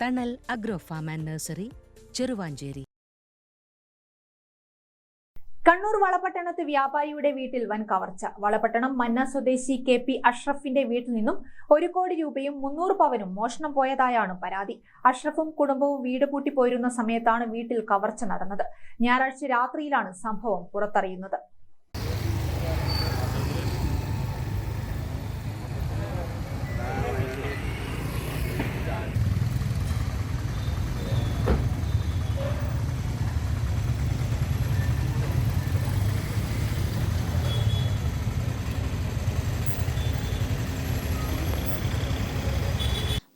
Thanal agro farm and nursery Cheruvanchery Kannur വളപട്ടണത്ത് വ്യാപാരിയുടെ വീട്ടിൽ വൻ കവർച്ച. വളപട്ടണം മന്ന സ്വദേശി കെ പി അഷ്റഫിന്റെ വീട്ടിൽ നിന്നും ഒരു കോടി രൂപയും മുന്നൂറ് പവനും മോഷണം പോയതായാണ് പരാതി. അഷ്റഫും കുടുംബവും വീട് പൂട്ടി പോയിരുന്ന സമയത്താണ് വീട്ടിൽ കവർച്ച നടന്നത്. ഞായറാഴ്ച രാത്രിയിലാണ് സംഭവം പുറത്തറിയുന്നത്.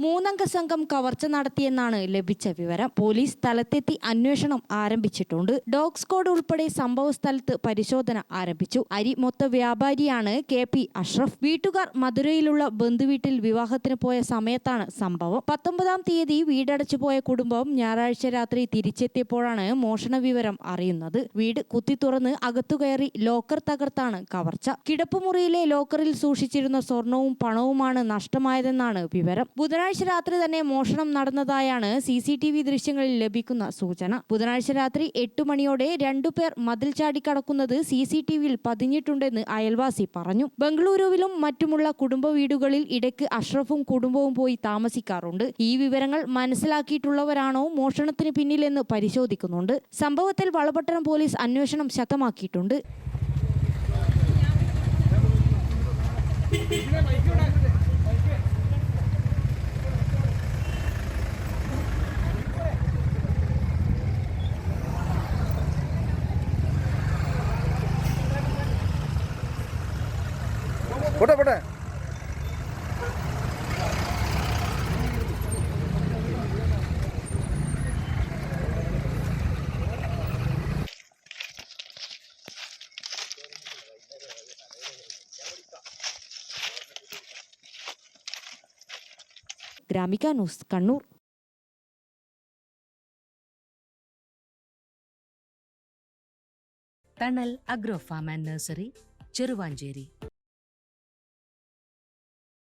മൂന്നംഗ സംഘം കവർച്ച നടത്തിയെന്നാണ് ലഭിച്ച വിവരം. പോലീസ് സ്ഥലത്തെത്തി അന്വേഷണം ആരംഭിച്ചിട്ടുണ്ട്. ഡോഗ് സ്ക്വാഡ് ഉൾപ്പെടെ സംഭവ സ്ഥലത്ത് പരിശോധന ആരംഭിച്ചു. അരി മൊത്ത വ്യാപാരിയാണ് കെ പി അഷ്റഫ്. വീട്ടുകാർ മധുരയിലുള്ള ബന്ധുവീട്ടിൽ വിവാഹത്തിന് പോയ സമയത്താണ് സംഭവം. പത്തൊമ്പതാം തീയതി വീടടച്ചു പോയ കുടുംബം ഞായറാഴ്ച രാത്രി തിരിച്ചെത്തിയപ്പോഴാണ് മോഷണ വിവരം അറിയുന്നത്. വീട് കുത്തി തുറന്ന് അകത്തുകയറി ലോക്കർ തകർത്താണ് കവർച്ച. കിടപ്പുമുറിയിലെ ലോക്കറിൽ സൂക്ഷിച്ചിരുന്ന സ്വർണവും പണവുമാണ് നഷ്ടമായതെന്നാണ് വിവരം. ബുധനാഴ്ച രാത്രി തന്നെ മോഷണം നടന്നതായാണ് സി സി ടി വി ദൃശ്യങ്ങളിൽ ലഭിക്കുന്ന സൂചന. ബുധനാഴ്ച രാത്രി എട്ടു മണിയോടെ രണ്ടു പേർ മതിൽ ചാടിക്കടക്കുന്നത് സി സി ടി വിയിൽ പതിഞ്ഞിട്ടുണ്ടെന്ന് അയൽവാസി പറഞ്ഞു. ബംഗളൂരുവിലും മറ്റുമുള്ള കുടുംബ വീടുകളിൽ ഇടയ്ക്ക് അഷ്റഫും കുടുംബവും പോയി താമസിക്കാറുണ്ട്. ഈ വിവരങ്ങൾ മനസ്സിലാക്കിയിട്ടുള്ളവരാണോ മോഷണത്തിന് പിന്നിലെന്ന് പരിശോധിക്കുന്നുണ്ട്. സംഭവത്തിൽ വളപട്ടണം പോലീസ് അന്വേഷണം ശക്തമാക്കിയിട്ടുണ്ട്. പോട്ടെ പോട്ടെ. Gramika news Kannur. Thanal agro farm and nursery Cheruvanchery.